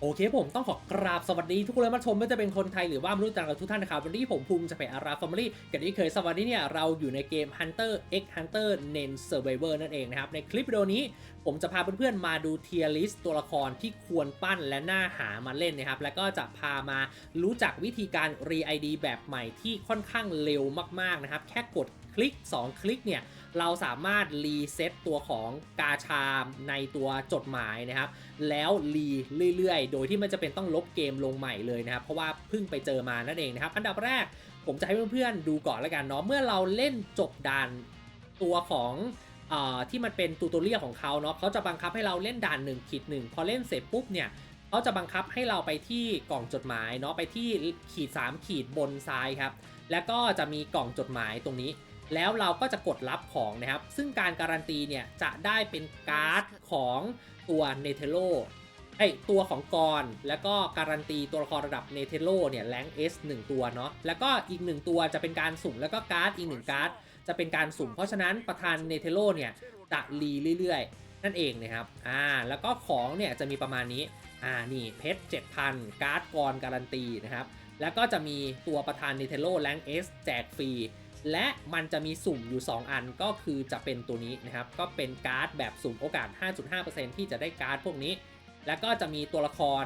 โอเคผมต้องขอกราบสวัสดีทุกคนเลยมาชมไม่ว่าจะเป็นคนไทยหรือว่ามนุษย์ต่างดาวทุกท่านนะครับวันนี้ผมภูมิจะเป็นอาราฟอร์มลี่กันที่เคยสวัสดีเนี่ยเราอยู่ในเกม Hunter x Hunter Nen Survivor นั่นเองนะครับ ในคลิปวิดีโอนี้ผมจะพาเพื่อนๆมาดูเทียร์ลิสตัวละครที่ควรปั้นและน่าหามาเล่นนะครับ แล้วก็จะพามารู้จักวิธีการรี ID แบบใหม่ที่ค่อนข้างเร็วมากๆนะครับ แค่กด คลิก 2 คลิกเนี่ยเราสามารถรีเซ็ตตัวของกาชาในตัวจดหมายนะครับ แล้วรีเรื่อยๆ โดยที่ไม่จะเป็นต้องลบเกมลงใหม่เลยนะครับ เพราะว่าเพิ่งไปเจอมานั่นเองนะครับ อันดับแรกผมจะให้เพื่อนๆดูก่อนแล้วกันเนาะเมื่อเราเล่นจบด่านตัวของอที่มันเป็นตูตเรียของเขาเนาะเขาจะบังคับให้เราเล่นด่าน1ขีดหนึ่งพอเล่นเสร็จปุ๊บเนี่ยเขาจะบังคับให้เราไปที่กล่องจดหมายเนาะไปที่ขีด 3 ขีดบนซ้ายครับแล้วก็จะมีกล่องจดหมายตรงนี้ แล้วเราก็จะกดรับของนะครับ ซึ่งการการันตีเนี่ยจะได้เป็นการ์ดของตัวเนเธโลไอยตัวของกรแล้วก็การันตีตัวละครระดับเนเธโลเนี่ยแรง S 1ตัวเนาะแล้วก็อีก1ตัวจะเป็นการสุ่มแล้วก็การ์ดอีก1การ์ดจะเป็นการสุ่ม เพราะฉะนั้นประธานเนเธโลเนี่ยจะรีเรื่อยๆ นั่นเองนะครับอ่าแล้วก็ของเนี่ยจะมีประมาณนี้อ่านี่เพชร7,000 การ์ดกรการันตีนะครับแล้วก็จะมีตัวประธาน Nintendo Rank S แจกฟรี และมันจะมีสุ่มอยู่ 2 อันก็คือจะเป็นตัวนี้นะครับ ก็เป็นการ์ดแบบสุ่มโอกาส 5.5%ที่จะได้การ์ดพวกนี้ แล้วก็จะมีตัวละคร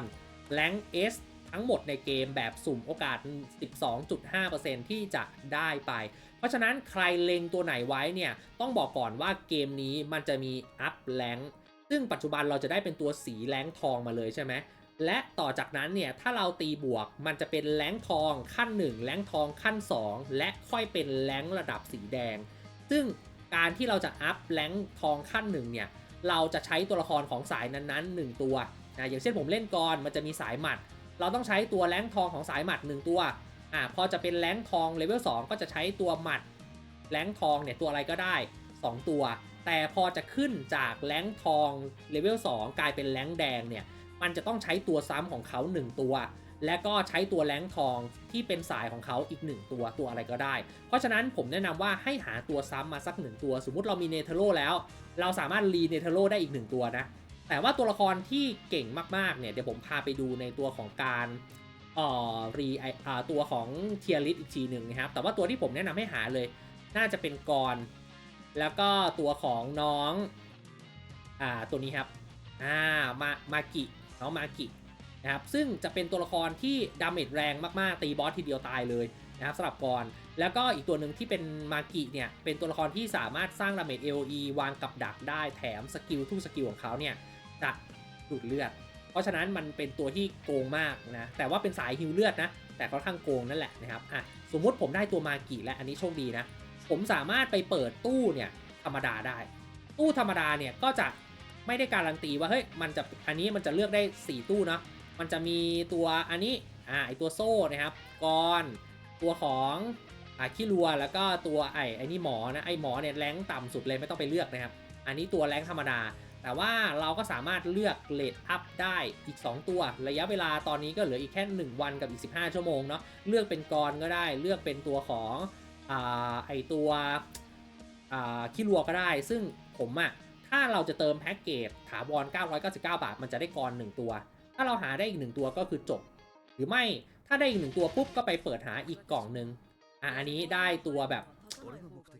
Rank S ทั้งหมดในเกมแบบสุ่มโอกาส 12.5%ที่จะได้ไป เพราะฉะนั้นใครเล็งตัวไหนไว้เนี่ย ต้องบอกก่อนว่าเกมนี้มันจะมีอัพแรงซึ่งปัจจุบันเราจะได้เป็นตัวสีแรงทองมาเลยใช่ไหม และต่อจากนั้นเนี่ยถ้าเราตีบวกมันจะเป็นแรงทองขั้น 1แรงทองขั้น 2 และค่อยเป็นแรงระดับสีแดง ซึ่งการที่เราจะอัพแรงทองขั้นหนึ่งเนี่ยเราจะใช้ตัวละครของสายนั้นๆ 1 ตัวนะอย่างเช่นผมเล่นกรมันจะมีสายหมัด เราต้องใช้ตัวแรงทองของสายหมัด 1 ตัวอ่าพอจะเป็นแรงทองเลเวล2ก็จะใช้ตัวหมัดแรงทองเนี่ยตัวอะไรก็ได้ 2 ตัว แต่พอจะขึ้นจากแรงทองเลเวล2กลายเป็นแรงแดงเนี่ย มันจะต้องใช้ตัวซ้ำของเขา 1 ตัว และก็ใช้ตัวแรงทองที่เป็นสายของเขาอีก 1 ตัวตัวอะไรก็ได้ เพราะฉะนั้นผมแนะนำว่าให้หาตัวซ้ำมาสัก 1 ตัว สมมุติเรามีเนเธอโรแล้ว เราสามารถรีเนเธอโรได้อีก 1 ตัวนะ แต่ว่าตัวละครที่เก่งมากๆเนี่ยเดี๋ยวผมพาไปดูในตัวของการออรีไอตัวของเทียริสอีกทีหนึ่งนะครับ แต่ว่าตัวที่ผมแนะนำให้หาเลย น่าจะเป็นกร แล้วก็ตัวของน้องอ่าตัวนี้ครับอ่ามามากิ น้องมากินะครับซึ่งจะเป็นตัวละครที่ดาเมจแรงมากๆ ตีบอสทีเดียวตายเลยนะครับสำหรับกรแล้วก็อีกตัวหนึ่งที่เป็นมากิเนี่ยเป็นตัวละครที่สามารถสร้างดาเมจ AOE วางกับดักได้แถมสกิลทุกสกิลของเขาเนี่ยจะดูดเลือด เพราะฉะนั้นมันเป็นตัวที่โกงมากนะแต่ว่าเป็นสายฮิวเลือดนะแต่ค่อนข้างโกงนั่นแหละนะครับอะสมมุติผมได้ตัวมากิและอันนี้โชคดีนะผมสามารถไปเปิดตู้เนี่ยธรรมดาได้ ตู้ธรรมดาเนี่ยก็จะ ไม่ได้การันตีว่าเฮ้ยมันจะอันนี้มันจะเลือกได้ 4 ตู้เนาะมันจะมีตัวอันนี้อ่าไอตัวโซ่นะครับกรตัวของอ่าขี้รัวแล้วก็ตัวไอไอนี่หมอนะไอหมอเนี่ยแรงต่ำสุดเลยไม่ต้องไปเลือกนะครับ อันนี้ตัวแรงธรรมดา แต่ว่าเราก็สามารถเลือกเลดอัพได้อีก 2 ตัว ระยะเวลาตอนนี้ก็เหลืออีกแค่ 1 วันกับอีก 15 ชั่วโมงเนาะเลือกเป็นกรก็ได้เลือกเป็นตัวของอ่าไอตัวอ่าขี้รัวก็ได้ ซึ่งผมอะ ถ้าเราจะเติมแพ็กเกจถาวร 999 บาท มันจะได้กร1ตัว ถ้าเราหาได้อีก 1 ตัวก็คือจบ หรือไม่ถ้าได้อีก 1 ตัวปุ๊บก็ไปเปิดหาอีกกล่องหนึ่งอะอันนี้ได้ตัวแบบ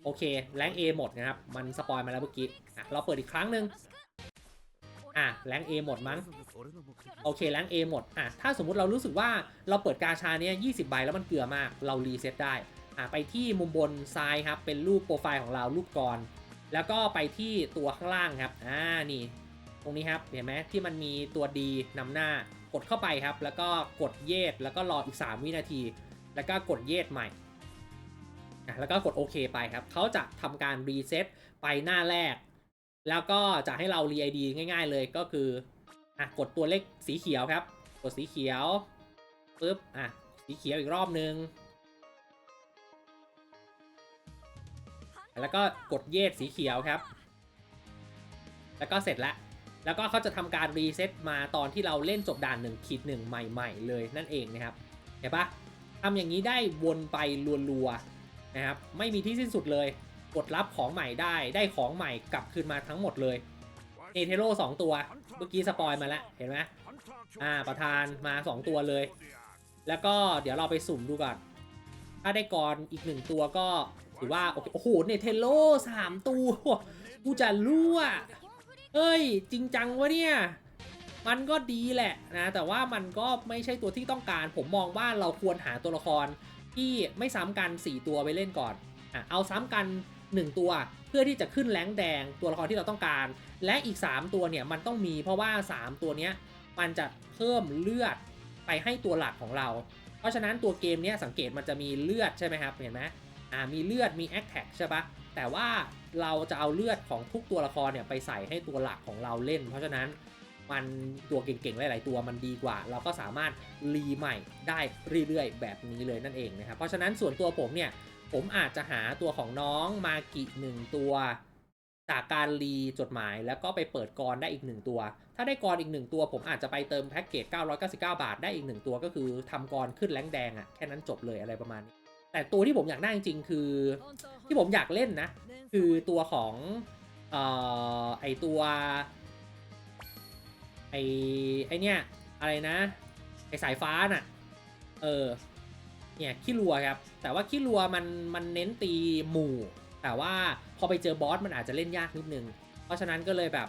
โอเคแรง A หมดนะครับ มันสปอยมาแล้วเมื่อกี้อะเราเปิดอีกครั้งหนึ่งอะแรง A หมดมั้งโอเคแรง A หมดอะถ้าสมมุติเรารู้สึกว่าเราเปิดกาชาเนี้ย20ใบแล้วมันเกลือมากเรารีเซ็ตได้อะไปที่มุมบนซ้ายครับเป็นรูปโปรไฟล์ของเรารูปกร แล้วก็ไปที่ตัวข้างล่างครับ อ่า นี่ ตรงนี้ครับ เห็นไหมที่มันมีตัวดีนำหน้ากดเข้าไปครับ แล้วก็กดเยกแล้วก็รออีก 3 วินาที แล้วก็กดเยสใหม่อะแล้วก็กดโอเคไปครับ เขาจะทำการรีเซ็ตไปหน้าแรก แล้วก็จะให้เรารีไอดีง่าย ๆ เลยก็คืออะกดตัวเลขสีเขียวครับ กดสีเขียวปุ๊บ อะ สีเขียวอีกรอบนึง แล้วก็กดเยสสีเขียวครับ แล้วก็เสร็จแล้ว แล้วก็เขาจะทำการรีเซ็ตมาตอนที่เราเล่นจบด่าน1ขีดหนึ่งใหม่ๆ เลยนั่นเองนะครับ เห็นปะทำอย่างนี้ได้วนไปรัวๆนะครับ ไม่มีที่สิ้นสุดเลย กดรับของใหม่ได้ ได้ของใหม่กลับคืนมาทั้งหมดเลยเอเทโร่สองตัว เมื่อกี้สปอยมาแล้ว เห็นไหมอ่า ประธานมา 2 ตัวเลย แล้วก็เดี๋ยวเราไปสุ่มดูก่อน ถ้าได้กรอีกหนึ่งตัวก็ ถือว่าโอเคโอ้โหเนเทโลสามตัวกูจะรั่วเอ้ย จริงจังวะเนี่ย มันก็ดีแหละนะ แต่ว่ามันก็ไม่ใช่ตัวที่ต้องการ ผมมองว่าเราควรหาตัวละครที่ไม่ซ้ำกัน 4 ตัวไปเล่นก่อนอะเอาซ้ำกัน 1 ตัวเพื่อที่จะขึ้นแรงแดงตัวละครที่เราต้องการ และอีก 3 ตัวเนี่ยมันต้องมีเพราะว่า 3 ตัวเนี้ยมันจะเพิ่มเลือดไปให้ตัวหลักของเรา เพราะฉะนั้นตัวเกมเนี้ยสังเกตมันจะมีเลือดใช่ไหมครับเห็นไหม อ่ามีเลือดมีแอคแท็กใช่ปะแต่ว่าเราจะเอาเลือดของทุกตัวละครเนี่ยไปใส่ให้ตัวหลักของเราเล่น เพราะฉะนั้นมันตัวเก่งๆหลายๆตัวมันดีกว่า เราก็สามารถรีใหม่ได้เรื่อยๆ แบบนี้เลยนั่นเองนะครับเพราะฉะนั้นส่วนตัวผมเนี่ยผมอาจจะหาตัวของน้องมากิหนึ่งตัวจากการรีจดหมายแล้วก็ไปเปิดกรได้อีกหนึ่งตัว ถ้าได้กรอีกหนึ่งตัว ผมอาจจะไปเติมแพ็กเกจ 999 บาทได้อีกหนึ่งตัวก็คือทำกรขึ้นแรงแดงอะ่ะแค่นั้นจบเลยอะไรประมาณนี้ แต่ตัวที่ผมอยากได้จริงๆ คือ ที่ผมอยากเล่นนะ คือตัวของเอ่อไอตัวไอไอเนี่ย อะไรนะ ไอสายฟ้าน่ะ เออ เนี่ยขี้รัวครับ แต่ว่าขี้รัวมันมันเน้นตีหมู่ แต่ว่าพอไปเจอบอสมันอาจจะเล่นยากนิดนึง เพราะฉะนั้นก็เลยแบบ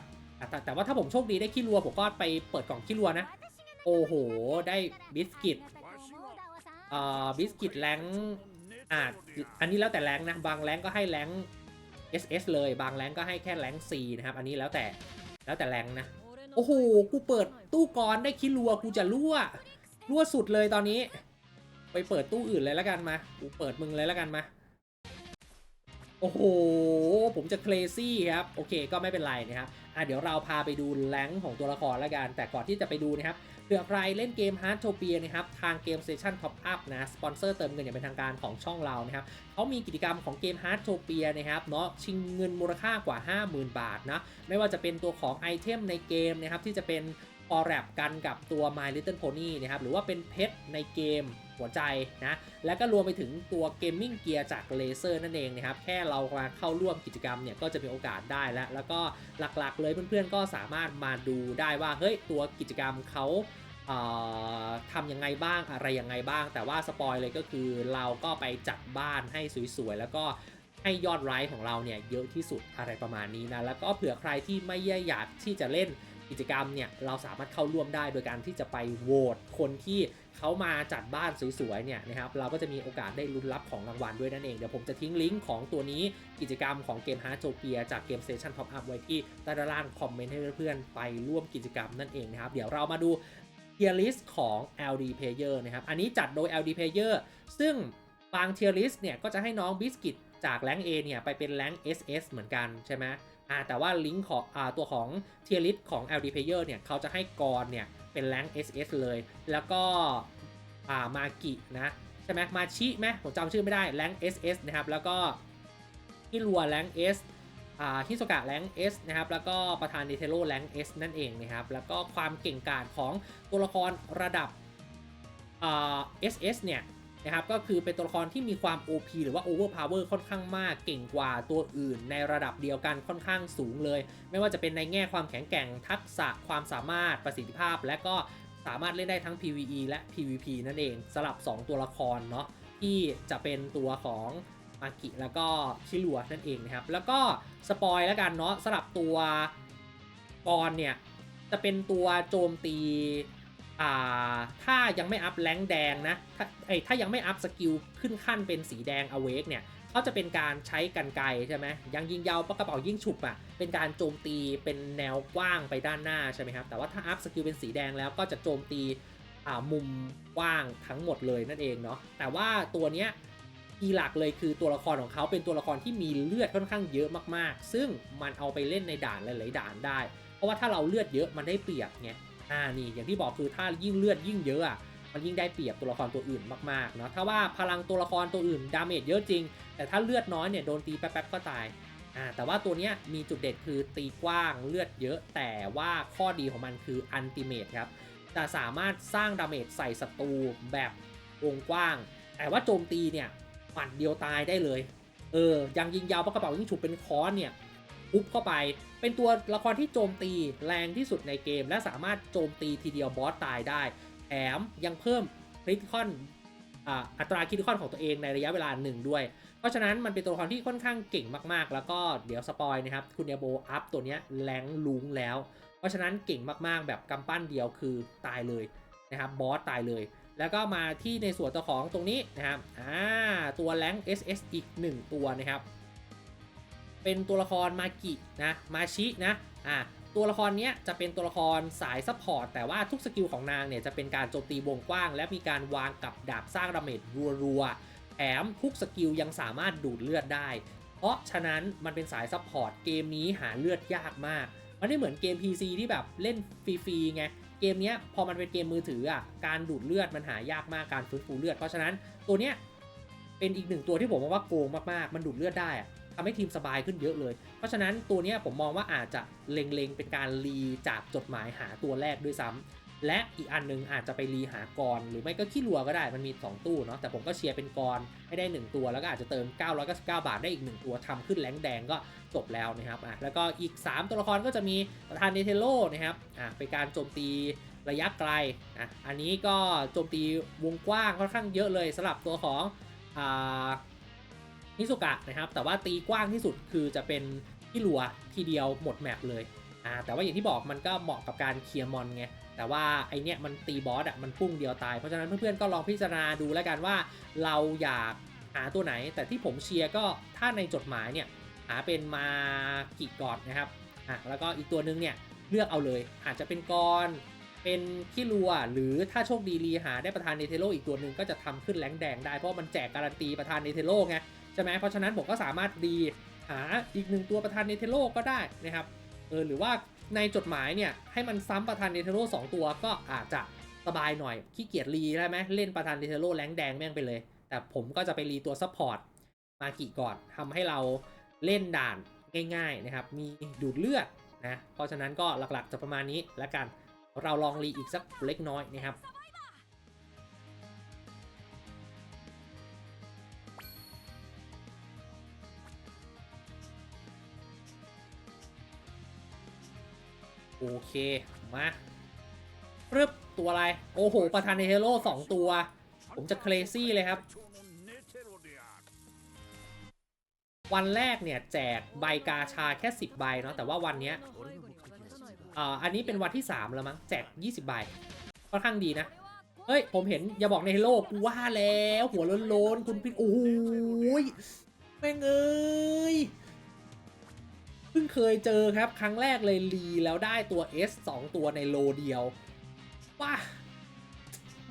แต่แต่ว่าถ้าผมโชคดีได้ขี้รัวผมก็ไปเปิดกล่องขี้รัวนะ โอ้โห ได้บิสกิต เอ่อบิสกิตแรง อ่าอันนี้แล้วแต่แรงนะ บางแรงก็ให้แรง SS เลย บางแรงก็ให้แค่แรง C นะครับ อันนี้แล้วแต่แล้วแต่แรงนะ โอ้โห กูเปิดตู้กรได้คิรัว กูจะรั่ว รั่วสุดเลยตอนนี้ ไปเปิดตู้อื่นเลยแล้วกันมา กูเปิดมึงเลยแล้วกันมา โอ้โห ผมจะเคลซี่ครับ โอเค ก็ไม่เป็นไรนะครับ อะเดี๋ยวเราพาไปดูแรงของตัวละครแล้วกัน แต่ก่อนที่จะไปดูนะครับ ผื่อใครเล่นเกม h a r t o p i a นะครับทางเกม Station Top Up นะสปอนเซอร์เติมเงินอย่างเป็นทางการของช่องเรานะครับเขามีกิจกรรมของเกม h a r t o p i a นะครับเนาะชิงเงินมูลค่ากว่า 50,000 บาทนะไม่ว่าจะเป็นตัวของไอเทมในเกมนะครับที่จะเป็นพอแรปกันกับตัว My Little Pony นะครับหรือว่าเป็นเพชรในเกมหัวใจนะและก็รวมไปถึงตัวเกมมิ่งเกียร์จากเลเซอร์นั่นเองนะครับแค่เรามาเข้าร่วมกิจกรรมเนี่ยก็จะมีโอกาสได้แล้ว แล้วก็หลักๆเลยเพื่อนๆก็สามารถมาดูได้ว่าเฮ้ยตัวกิจกรรมเขา ทำยังไงบ้างอะไรยังไงบ้าง แต่ว่าสปอยเลยก็คือเราก็ไปจัดบ้านให้สวยๆ แล้วก็ให้ยอดไลค์ของเราเนี่ยเยอะที่สุดอะไรประมาณนี้นะ แล้วก็เผื่อใครที่ไม่อยากที่จะเล่นกิจกรรมเนี่ยเราสามารถเข้าร่วมได้โดยการที่จะไปโหวตคนที่เขามาจัดบ้านสวยๆเนี่ยนะครับเราก็จะมีโอกาสได้ลุ้นรับของรางวัลด้วยนั่นเอง เดี๋ยวผมจะทิ้งลิงก์ของตัวนี้กิจกรรมของเกมฮาร์โ p เปียจากเกม Station Top Up ไว้ที่ใต้ด้านล่างคอมเมนต์ให้เพื่อนๆไปร่วมกิจกรรมนั่นเองนะครับ เดี๋ยวเรามาดู tier list ของ LD Player นะครับ อันนี้จัดโดย LD Player ซึ่งบาง tier list เนี่ยก็จะให้น้อง Biscuit จากแรง A เนี่ยไปเป็นแรง SS เหมือนกันใช่ไหมอ่าแต่ว่าลิงก์ของอ่าตัวของ tier list ของ LD Player เนี่ยเขาจะให้กรเนี่ยเป็นแรง SS เลย แล้วก็อ่ามากินะใช่ไหมมาชิไหมผมจำชื่อไม่ได้แรง SS นะครับแล้วก็ฮิรัวแรง S อ่า ฮิโซกะแรง S นะครับแล้วก็ประธานเนเทโ o แรง S นั่นเองนะครับแล้วก็ความเก่งกาจของตัวละครระดับอ่า SS เนี่ยนะครับก็คือเป็นตัวละครที่มีความ OP หรือว่า Overpower ค่อนข้างมากเก่งกว่าตัวอื่น ในระดับเดียวกันค่อนข้างสูงเลย ไม่ว่าจะเป็นในแง่ความแข็งแกร่งทักษะความสามารถประสิทธิภาพ และก็สามารถเล่นได้ทั้ง PVE และ PVP นั่นเองสลับ 2 ตัวละครเนาะที่จะเป็นตัวของ มากิแล้วก็ชิลัวนั่นเองนะครับ แล้วก็สปอยแล้วกันเนาะสลับตัวกรเนี่ย จะเป็นตัวโจมตีอ่าถ้ายังไม่อัพแรงแดงนะถ้าไอถ้ายังไม่อัพสกิลขึ้นขั้นเป็นสีแดงอเวกเนี่ยเขาจะเป็นการใช้กันไกใช่ไหมยังยิงยาวปะกระเป๋ายิ่งฉุบอะ่ะเป็นการโจมตีเป็นแนวกว้างไปด้านหน้าใช่ไหมครับแต่ว่าถ้าอัพสกิลเป็นสีแดงแล้วก็จะโจมตีอ่ามุมกว้างทั้งหมดเลยนั่นเองเนาะแต่ว่าตัวเนี้ย คีย์หลักเลยคือตัวละครของเขาเป็นตัวละครที่มีเลือดค่อนข้างเยอะมากๆ ซึ่งมันเอาไปเล่นในด่านหลายๆด่านได้ เพราะว่าถ้าเราเลือดเยอะมันได้เปรียบไงอ่านี่อย่างที่บอกคือถ้ายิ่งเลือดยิ่งเยอะอะมันยิ่งได้เปรียบตัวละครตัวอื่นมากๆเนาะถ้าว่าพลังตัวละครตัวอื่นดาเมจเยอะจริง แต่ถ้าเลือดน้อยเนี่ยโดนตีแป๊บๆก็ตายอ่าแต่ว่าตัวเนี้ยมีจุดเด่นคือตีกว้างเลือดเยอะ แต่ว่าข้อดีของมันคืออันติเมตครับจะสามารถสร้างดาเมจใส่ศัตรูแบบวงกว้าง แต่ว่าโจมตีเนี่ย หมัดเดียวตายได้เลย เออ ยังยิงยาวเพราะกระเป๋ายิงฉุบเป็นค้อนเนี่ยปุ๊บเข้าไป เป็นตัวละครที่โจมตีแรงที่สุดในเกม และสามารถโจมตีทีเดียวบอสตายได้ แถมยังเพิ่มคริติคอนอัตราคริติคอนของตัวเองในระยะเวลาหนึ่งด้วย เพราะฉะนั้นมันเป็นตัวละครที่ค่อนข้างเก่งมากๆ แล้วก็เดี๋ยวสปอยนะครับ คุณยโบอัพตัวเนี้ยแรงลุงแล้ว เพราะฉะนั้นเก่งมากๆ แบบกำปั้นเดียวคือตายเลยนะครับบอสตายเลย แล้วก็มาที่ในส่วนตัวของตรงนี้นะครับอ่าตัวแรง SS อีก 1 ตัวนะครับ เป็นตัวละครมากินะมาชินะอ่าตัวละครเนี้ยจะเป็นตัวละครสายซัพพอร์ตแต่ว่าทุกสกิลของนางเนี่ยจะเป็นการโจมตีวงกว้าง และมีการวางกับดาบสร้างดาเมจรัวๆแถมทุกสกิลยังสามารถดูดเลือดได้ เพราะฉะนั้นมันเป็นสายซัพพอร์ตเกมนี้หาเลือดยากมาก มันไม่เหมือนเกม PC ที่แบบเล่นฟรีๆไง เกมนี้พอมันเป็นเกมมือถืออะการดูดเลือดมันหายากมากการฟื้นฟูเลือด เพราะฉะนั้นตัวเนี้ยเป็นอีกหนึ่งตัวที่ผมมองว่าโกงมากๆ มันดูดเลือดได้อะทำให้ทีมสบายขึ้นเยอะเลย เพราะฉะนั้นตัวเนี้ยผมมองว่าอาจจะเล็งๆ เป็นการรีจากจดหมายหาตัวแรกด้วยซ้ำ และอีกอันหนึงอาจจะไปรีหากรหรือไม่ก็ขี้รัวก็ได้มันมี 2 ตู้เนาะแต่ผมก็เชียร์เป็นกรให้ได้ 1 ตัว แล้วก็อาจจะเติม 999 บาทได้อีก 1 ตัวทำขึ้นแรงแดงก็จบแล้วนะครับอะแล้วก็อีก 3 ตัวละครก็จะมีประธานเนเทโลนะครับอะเป็นการโจมตีระยะไกลอะอันนี้ก็โจมตีวงกว้างค่อนข้างเยอะเลยสำหรับตัวของอ่านิสุกะนะครับแต่ว่าตีกว้างที่สุดคือจะเป็นที่รัวทีเดียวหมดแมปเลยอ่าแต่ว่าอย่างที่บอกมันก็เหมาะกับการเคลียร์มอนไง แต่ว่าไอเนี้ยมันตีบอสอะมันพุ่งเดียวตาย เพราะฉะนั้นเพื่อนๆก็ลองพิจารณาดูแล้วกันว่า เราอยากหาตัวไหน แต่ที่ผมเชียร์ก็ถ้าในจดหมายเนี่ยหาเป็นมากิกอดนะครับอะแล้วก็อีกตัวนึงเนี่ยเลือกเอาเลย อาจจะเป็นกรเป็นขี้รัวหรือถ้าโชคดีรีหาได้ประธานเนเทโลอีกตัวหนึ่งก็จะทำขึ้นแรงแดงได้เพราะมันแจกการันตีประธานเนเทโลไงใช่ไหมเพราะฉะนั้นผมก็สามารถดีหาอีกหนึ่งตัวประธานเนเทโลก็ได้นะครับเออหรือว่า ในจดหมายเนี่ยให้มันซ้ำประธานเดเทโร่สองตัวก็อาจจะสบายหน่อยขี้เกียจรีได้ไหมเล่นประธานเดเทโร่แรงแดงแม่งไปเลย แต่ผมก็จะไปรีตัวซัพพอร์ตมากิก่อนทำให้เราเล่นด่านง่ายๆนะครับ มีดูดเลือดนะ เพราะฉะนั้นก็หลักๆจะประมาณนี้แล้วกัน เราลองรีอีกสักเล็กน้อยนะครับ โอเค มาปึ๊บตัวอะไร โอ้โห ประธานในเฮโร่สองตัว ผมจะเคลซี่เลยครับ วันแรกเนี่ย แจกใบกาชาแค่ 10 ใบเนาะแต่ว่าวันเนี้ยอ่าอันนี้เป็นวันที่ 3 แล้วมั้ง แจก 20 ใบค่อนข้างดีนะ เฮ้ย ผมเห็นอย่าบอกในเฮโร่กูว่าแล้ว หัวโล้นๆ คุณพิษโอ้ยแม่งเอ้ย เคยเจอครับ ครั้งแรกเลยรีแล้วได้ตัว S 2 ตัวในโลเดียวว้า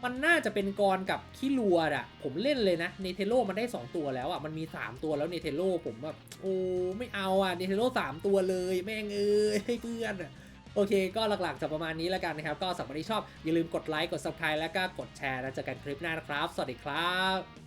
มันน่าจะเป็นกรกับขี้รัวอะผมเล่นเลยนะเนเทโลมันได้ 2 ตัวแล้วอะมันมี 3 ตัวแล้วเนเทโลผมแบบโอ้ไม่เอาอะเนเทโล3 ตัวเลยแม่งเอ้ยเพื่อนอะโอเค ก็หลักๆจะประมาณนี้แล้วกันนะครับ ก็สำหรับที่ชอบอย่าลืมกดไลค์กด subscribe แล้วก็กดแชร์แล้วเจอกันคลิปหน้านะครับ สวัสดีครับ